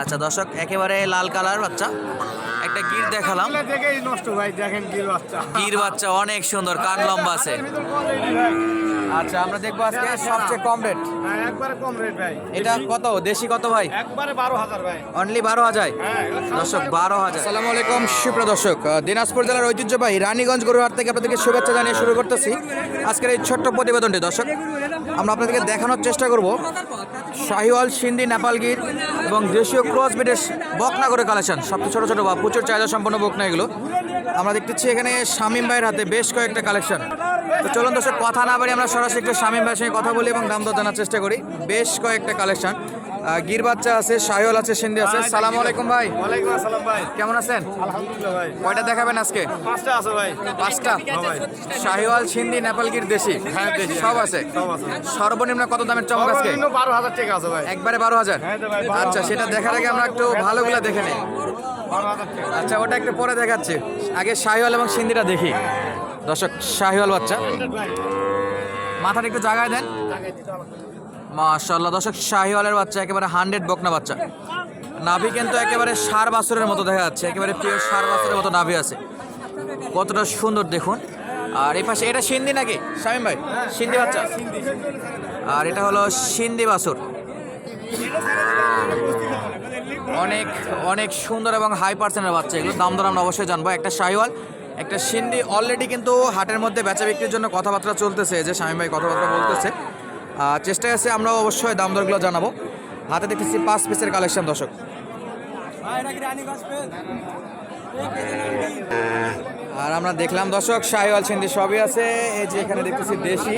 আচ্ছা দর্শক একেবারে লাল কালার বাচ্চা। একটা গির দেখালাম। দেখেই নষ্ট ভাই দেখেন গির বাচ্চা। গির বাচ্চা অনেক সুন্দর কান লম্বা আছে। আচ্ছা আমরা দেখব আজকে সবচেয়ে কম রেট। হ্যাঁ একবারে কম রেট ভাই। এটা কত? দেশি কত ভাই? একবারে বারো হাজার ভাই। অনলি বারো হাজার? হ্যাঁ দর্শক বারো হাজার। আসসালামু আলাইকুম সুপ্রিয় দর্শক দিনাজপুর জেলার ঐতিহ্যবাহী রানীগঞ্জ গরুহাট থেকে আপনাদেরকে শুভেচ্ছা জানিয়ে শুরু করতেছি। আজকের এই ছোট্ট প্রতিবেদনটি দর্শক আমরা আপনাদেরকে দেখানোর চেষ্টা করব। শাহিওয়াল সিন্ধি নেপালগির এবং দেশীয় ক্রস বিটের বকনা করে কালেকশন। সবচেয়ে ছোটো ছোটো বা প্রচুর চাহিদা সম্পন্ন বকনা এগুলো। আমরা দেখতেছি এখানে শামীম ভাইয়ের হাতে বেশ কয়েকটা কালেকশন। তো চলুন দর্শক, কথা না বাড়ি আমরা সরাসরি একটু শামীম ভাইয়ের সঙ্গে কথা বলি এবং দাম দর জানার চেষ্টা করি। বেশ কয়েকটা কালেকশন। গির বাচ্চা আছে শাহিওয়াল আছে সিন্ধি আছে। সালাম আলাইকুম ভাই। ওয়ালাইকুম আসসালাম ভাই। কেমন আছেন? আলহামদুলিল্লাহ ভাই। কয়টা দেখাবেন আজকে? পাঁচটা আছে ভাই। পাঁচটা? শাহিওয়াল সিন্ধি নেপালগির দেশি? হ্যাঁ, দেশি। সব আছে? সব আছে। সর্বনিম্ন কত দামের চমক আজকে? বারো হাজার টাকা আছে ভাই। একবারে বারো হাজার? হ্যাঁ তো ভাই, 12,000 আচ্ছা সেটা দেখার আগে আমরা একটু ভালোগুলো দেখে নিই। আচ্ছা ওটা একটু পরে দেখাচ্ছি। আগে শাহিওয়াল এবং সিন্ধিটা দেখি। দর্শক শাহিওয়াল বাচ্চা। মাথাটা একটু জায়গায় দেন। মাশাল্লাহ দর্শক, শাহিওয়ালের বাচ্চা, একেবারে হান্ড্রেড বকনা বাচ্চা। নাভি কিন্তু একেবারে সার বাছুরের মতো দেখা যাচ্ছে, একেবারে প্রিয় সার বাছুরের মতো নাভি আছে। কতটা সুন্দর দেখুন। আর এই পাশে, এটা সিন্ধি নাকি? শামিম ভাই সিন্ধি বাচ্চা। আর এটা হলো সিন্ধি বাছুর। অনেক অনেক সুন্দর এবং হাই পার্সেন্টের বাচ্চা এগুলো দাম দর আমরা অবশ্যই জানব। একটা শাহিওয়াল, একটা সিন্ধি অলরেডি কিন্তু হাটের মধ্যে বেচা বিক্রির জন্য কথাবার্তা চলতেছে। যে শামীম ভাই কথাবার্তা বলতেছে। চেষ্টায় আছে আমরা অবশ্যই দাম দরগুলো জানাব। হাতে দেখতেছি পাঁচ পিসের কালেকশন দর্শক। আর আমরা দেখলাম দর্শক শাহিওয়াল সিন্ধি সবই আছে এই যে এখানে দেখতেছি দেশি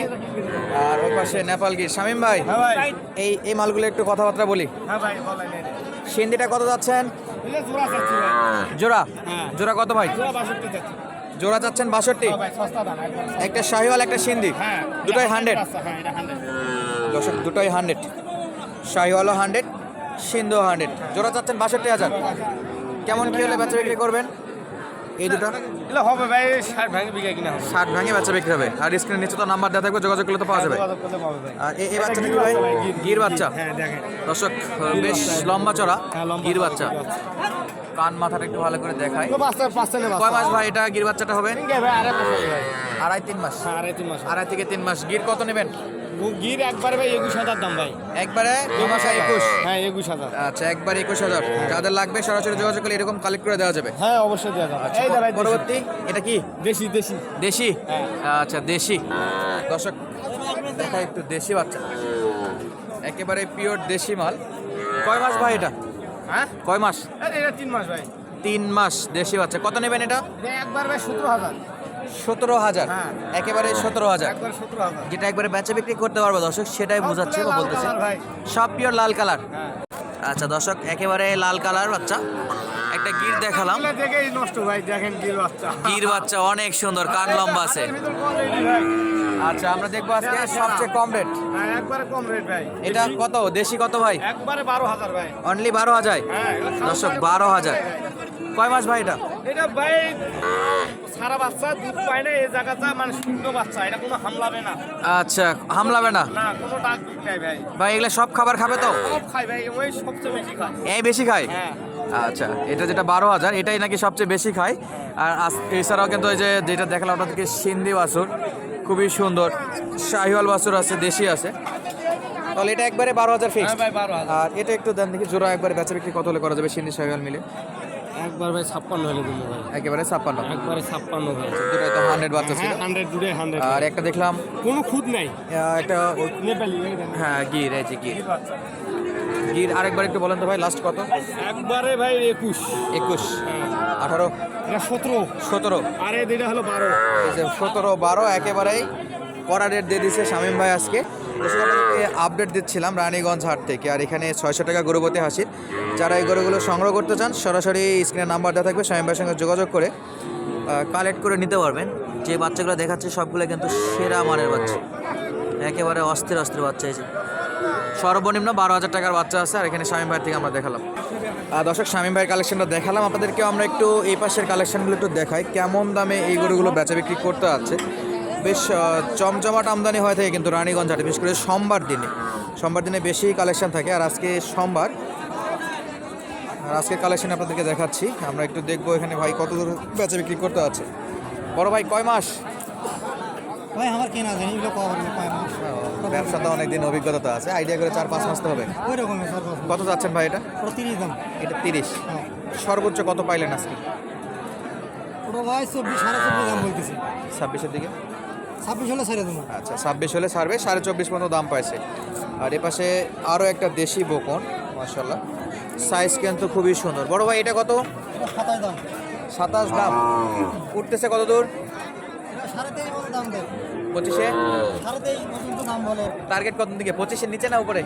আর ওই পাশে নেপালগির শামীম ভাই হ্যাঁ এই এই মালগুলো একটু কথাবার্তা বলি। হ্যাঁ। সিন্ধিটা কত যাচ্ছেন? জোড়া ভাই। জোড়া? হ্যাঁ। কত ভাই? জোড়া চাচ্ছেন বাষট্টি? হ্যাঁ একটা শাহিওয়াল একটা সিন্ধি? হ্যাঁ। দুটোই হান্ড্রেড হ্যাঁ দর্শক দুটোই হান্ড্রেড শাহিওয়ালও হান্ড্রেড সিন্ধু হান্ড্রেড জোড়া চাচ্ছেন বাষট্টি হাজার। কেমন কী হলে বেচা বিক্রি করবেন? এই দুটো? এগুলো হবে ভাই ষাট ভাঙে বিঘা কিনা হবে। ষাট ভাঙে বেচা বিক্রি হবে। আর স্ক্রিনের নিচে তো নাম্বার দেওয়া থাকবে যোগাযোগ করলে তো পাওয়া যাবে। আর এই- বাচ্চাটা কি ভাই? গির বাচ্চা। হ্যাঁ দর্শক বেশ লম্বা চড়া হ্যাঁ, গির বাচ্চা। কান মাথাটা একটু ভালো করে দেখায় বাচ্চা কয় মাস ভাই এটা গির বাচ্চাটা হবে। আড়াই তিন মাস। হ্যাঁ আড়াই তিন মাস। আড়াই থেকে তিন মাস। গির কত নেবেন? গির একবারে ভাই একুশ হাজার দাম ভাই। একবারে দু মাসে একুশ? হ্যাঁ একুশ হাজার। আচ্ছা একবার একুশ হাজার। যাদের লাগবে সরাসরি যোগাযোগ করলে এরকম কালেক্ট করে দেওয়া যাবে? হ্যাঁ অবশ্যই দেওয়া যাবে। দেশি। পরবর্তী এটা কি? দেশি দেশি। দেশি? হ্যাঁ। আচ্ছা দেশি। দর্শক দেখা একটু দেশি বাচ্চা। একেবারে পিওর দেশি মাল। কয় মাস ভাই এটা? হ্যাঁ? কয় মাস? এটা তিন মাস ভাই। তিন মাস দেশি বাচ্চা। কত নেবেন এটা? এটা একবার ভাই সতেরো হাজার। সতেরো হাজার। হ্যাঁ। একেবারে সতেরো হাজার। যেটা একবারে বেচা বিক্রি করতে পারব দর্শক সেটাই বোঝাচ্ছে বা বলতেছে। সব পিওর লাল কালার। হ্যাঁ। আচ্ছা দর্শক একেবারে লাল কালার বাচ্চা। একটা গির দেখালাম। দেখেই নষ্ট ভাই দেখেন গির বাচ্চা। গির বাচ্চা অনেক সুন্দর কান লম্বা আছে। কম আচ্ছা আমরা দেখব আজকে সবচেয়ে কম রেট। হ্যাঁ একবারে কম রেট ভাই। এটা কত? দেশি কত ভাই? একবারে বারো হাজার ভাই। অনলি বারো হাজার। দর্শক বারো হাজার। কয় মাস ভাই এটা? এটা ভাই সারা বাচ্চা দুধ পায় না এই জায়গাটা মানে শূন্য বাচ্চা এটা কোনো হামলাবে না। আচ্ছা হামলাবে না? না কোনো ডাক দুধ নাই ভাই। ভাই এগুলো সব খাবার খাবে তো? সব খাই ভাই ওই সবচেয়ে বেশি খায়। এই বেশি খায়? হ্যাঁ। আচ্ছা এটা যেটা বারো হাজার এটাই নাকি সবচেয়ে বেশি খায়? আর এছাড়াও কিন্তু ওই যে যেটা দেখালাম আপনাদেরকে সিন্ধি বাসুর খুবই সুন্দর। শাহিওয়াল বাসুর আছে দেশি আছে। তাহলে এটা একবারে বারো হাজার ফিক্স হ্যাঁ আর এটা একটু দেন দেখি জোড়া একবারে বেচা বিক্রি কত হলে করা যাবে সিন্ধি শাহিওয়াল মিলে? একবার ভাই ছাপ্পান্ন হলে দিল ভাই। একেবারে ছাপ্পান্ন। একবারে ছাপ্পান্ন ভাই দুটোই তো হান্ড্রেড বাচ্চা ছিল। হান্ড্রেড দুটোই হান্ড্রেড আর একটা দেখলাম কোনো খুদ নাই। একটা নেপালি হ্যাঁ গির এই যে গির। গির আরেকবার একটু বলেন তো ভাই লাস্ট কত? একবারে ভাই একুশ। একুশ। আঠারো। সতেরো। সতেরো। আর দুইটা হলো বারো। সতেরো বারো একেবারেই কড়া রেট দিয়ে দিছে শামীম ভাই আজকে। আপডেট দিচ্ছিলাম রানীগঞ্জ হাট থেকে, আর এখানে ছয়শো টাকা গরুপতি হাসির যারা এই গরুগুলো সংগ্রহ করতে চান, সরাসরি স্ক্রিনে নাম্বার দেওয়া থাকবে ভাইয়ের সঙ্গে যোগাযোগ করে কালেক্ট করে নিতে পারবেন। যে বাচ্চাগুলো দেখাচ্ছে, সবগুলো কিন্তু সেরা মানের বাচ্চা। একেবারে অস্থির অস্থির বাচ্চা এই যে। সর্বনিম্ন বারো হাজার টাকার বাচ্চা আছে, আর এখানে স্বামী ভাইয়ের থেকে আমরা দেখালাম। দর্শক স্বামী ভাইয়ের কালেকশনটা দেখালাম। আপনাদেরকে আমরা একটু এই পাশের কালেকশনগুলো একটু দেখাই, কেমন দামে এই গরুগুলো বেচা বিক্রি করতে আছে। বেশ চমচমাট আমদানি হয়ে থাকে কিন্তু রানীগঞ্জ হাটে বিশেষ করে সোমবার দিনে। সোমবার দিনে বেশি কালেকশন থাকে। আর আজকে সোমবার আর আজকে কালেকশন আপনাদেরকে দেখাচ্ছি। আমরা একটু দেখব এখানে ভাই কত দূর বেচা বিক্রি করতে আছে। বড় ভাই কয় মাস? ভাই আমার কেনা জানি এগুলো কয় মাস? ব্যবসাতে অনেকদিন অভিজ্ঞতা তো আছে। আইডিয়া করে চার পাঁচ মাস তো হবে। ওই স্যার কত যাচ্ছেন ভাই এটা? প্রতিনিধি দাম। এটা তিরিশ। হ্যাঁ। সর্বোচ্চ কত পাইলেন আজকে? ভাই চব্বিশ সাড়ে চব্বিশ দাম বলতেছি। ছাব্বিশের দিকে। ছাব্বিশ হলে ছেড়ে দেবো। আচ্ছা ছাব্বিশ হলে ছাড়বে সাড়ে চব্বিশ পর্যন্ত দাম পাইছে। আর এ পাশে আরও একটা দেশি বকন মাসাল্লাহ সাইজ কিন্তু খুবই সুন্দর। বড় ভাই এটা কত? সাতাশ দাম। সাতাশ দাম। উঠতেছে কত দূর? সাড়ে তেইশ মতো দাম পঁচিশে? টার্গেট কত দিকে? পঁচিশের নিচে না উপরে?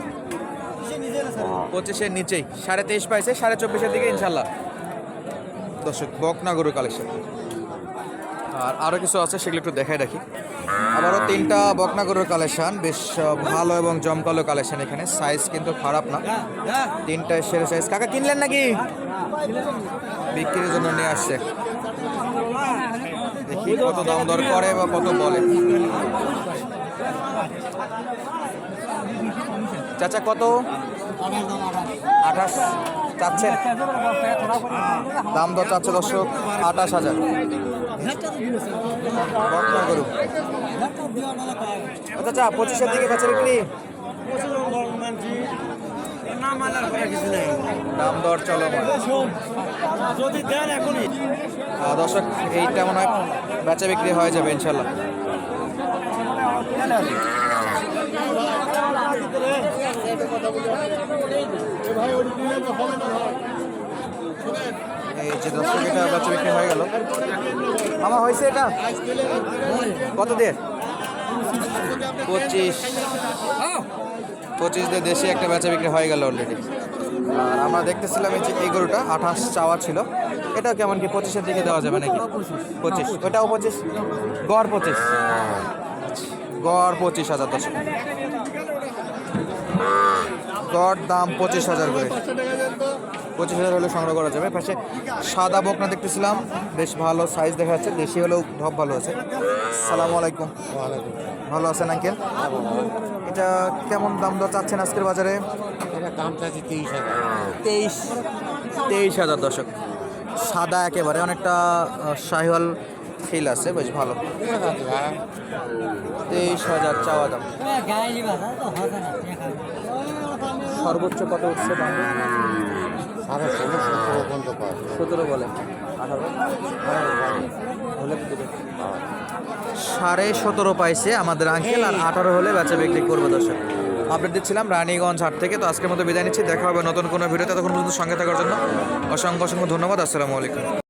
পঁচিশের নিচেই। সাড়ে তেইশ পাইছে সাড়ে চব্বিশের দিকে ইনশাল্লাহ দর্শক বকনা গরু কালেকশন আর আরও কিছু আছে সেগুলো একটু দেখাই রাখি। আবারও তিনটা বকনা গরুর কালেকশন বেশ ভালো এবং জমকালো কালেকশন এখানে। সাইজ কিন্তু খারাপ না। তিনটা সেরে সাইজ কাকা, কিনলেন নাকি? বিক্রির জন্য নিয়ে আসছে। দেখি কত দাম দর করে বা কত বলে। চাচা, কত? আঠাশ চাচ্ছেন। দাম দর চাচ্ছে দর্শক আঠাশ হাজার। আচ্ছা আচ্ছা পঁচিশের দিকে কাছে বিক্রি দাম দর চলো যদি দেন এখনই। দর্শক এইটা মনে হয় বেচা বিক্রি হয়ে যাবে ইনশাল্লাহ। এই যে দর্শক এটা বেচা বিক্রি হয়ে গেল। মামা হয়েছে এটা? কত দিয়ে? পঁচিশ। পঁচিশ দিয়ে দেশে একটা বেচা বিক্রি হয়ে গেল অলরেডি আর আমরা দেখতেছিলাম এই যে এই গরুটা, আঠাশ চাওয়া ছিল। এটাও কেমন কি পঁচিশের দিকে দেওয়া যাবে নাকি? পঁচিশ। ওটাও পঁচিশ? গড় পঁচিশ। গড় পঁচিশ হাজার দশ। গড় দাম পঁচিশ হাজার করে। পঁচিশ হাজার হলে সংগ্রহ করা যাবে। পাশে সাদা বকনা দেখতেছিলাম বেশ ভালো সাইজ দেখা যাচ্ছে দেশি হলেও ঢপ ভালো আছে। সালাম আলাইকুম। ভালো আছেন আঙ্কেল? এটা কেমন দাম দর চাচ্ছেন আজকের বাজারে? দাম চাচ্ছি তেইশ হাজার। তেইশ তেইশ হাজার দশক সাদা একেবারে অনেকটা শাহিওয়াল ফিল আছে বেশ ভালো। তেইশ হাজার চাওয়া দাম। সর্বোচ্চ কত উঠছে? দাম সাড়ে ষোলো সতেরো বলে। সাড়ে সতেরো পাইছে আমাদের আঙ্কেল আর আঠারো হলে বেচা বিক্রি করব দর্শক। আপডেট দিচ্ছিলাম রানীগঞ্জ হাট থেকে তো আজকের মতো বিদায় নিচ্ছি। দেখা হবে নতুন কোনো ভিডিও তখন পর্যন্ত সঙ্গে থাকার জন্য অসংখ্য অসংখ্য ধন্যবাদ। আসসালামু আলাইকুম।